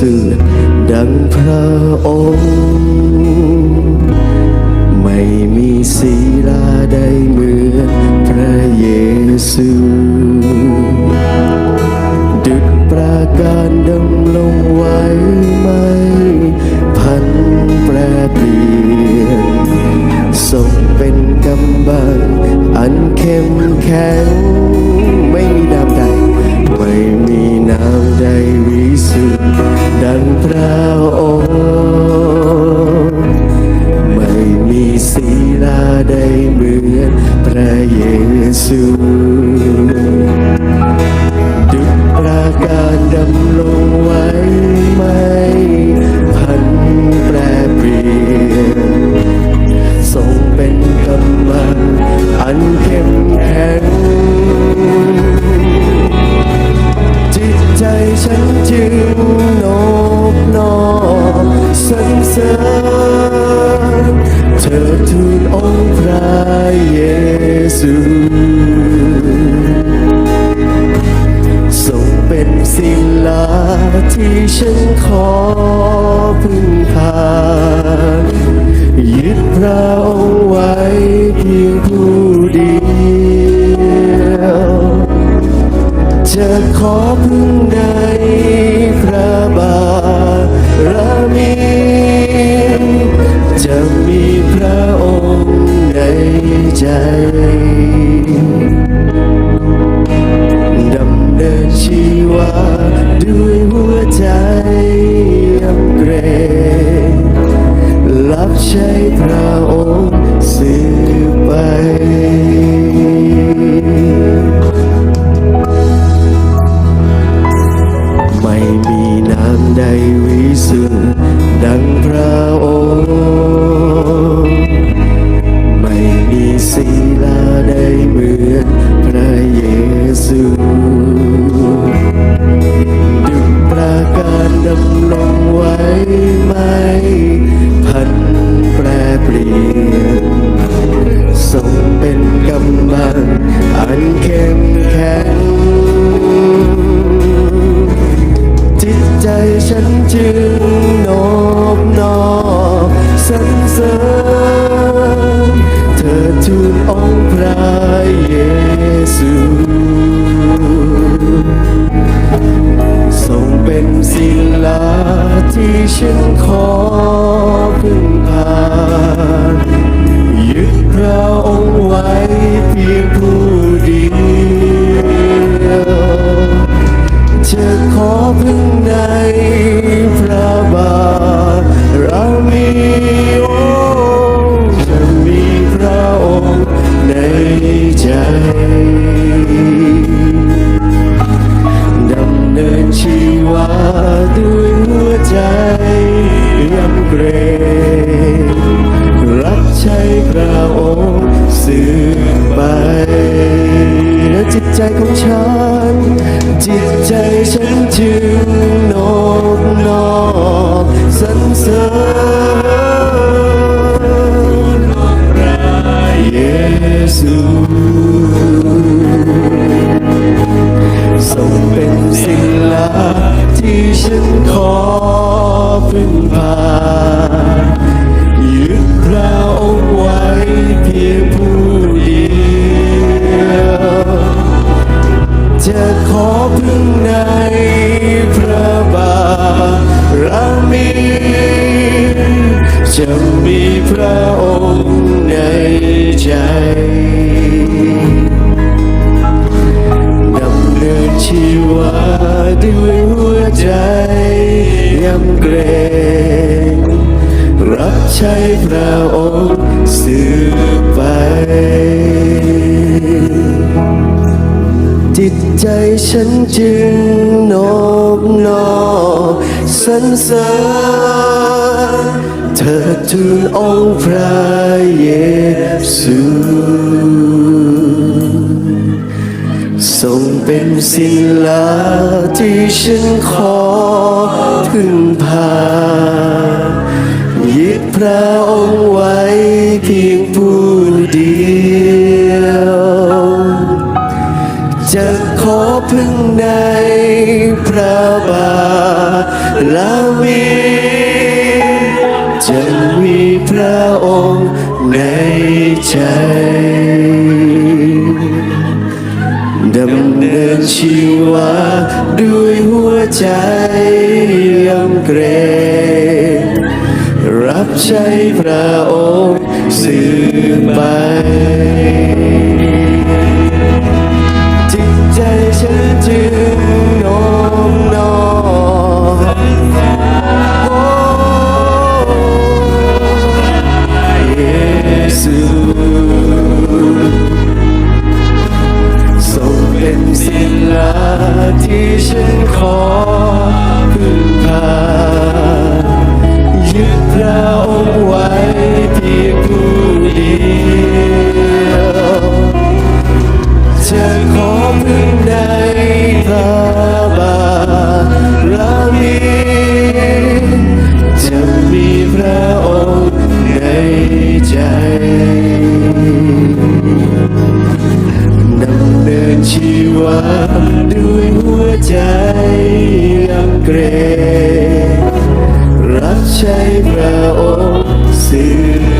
สุดดังพระองค์ ไม่มีศีลาใดเหมือนพระเยซูดุจประการดำลงไว้ไม่พันแปรเปลี่ยนทรงเป็นกำบังอันเข้มแข็ง ดั ที่ฉันขอพึ่งพายึดพระองค์ไว้เพียงผู้เดียวจะขอพึ่งในพระบารมีจะมีพระองค์ในใจดำเนินชีวา ด้วยหัวใจยำเกรงรับใช้พระองค์สืบไปไม่มีน้ำใดวิสุทธิ์ดังพระ มันเข้มแข็งจิตใจฉันจึง วาด้วยหัวใจยำเกรงรับใช้พระองค์สืบไปและจิตใจของฉัน จิตใจฉันจึงโนบนอมสรรเสริญพระเยซู จะมีพระองค์ในใจดำเนินชีวาด้วยหัวใจยำเกรงรับใช้พระองค์สืบไป จิตใจฉันจึงโนบนอสรรเสริญ เธอทูลองค์พระเยซูทรงเป็นศิลาที่ฉันขอพึ่งพายึดพระองค์ไว้เพียงผู้เดียว จะขอพึ่งในพระบาร ใจ ดำเนินชีวาด้วยหัวใจยำเกรงรับใช้พระองค์สืบไป ขอพึ่งในพระบารมีจะมีพระองค์ในใจดำเนินชีวาด้วยหัวใจยำเกรงรับใช้พระองค์สืบ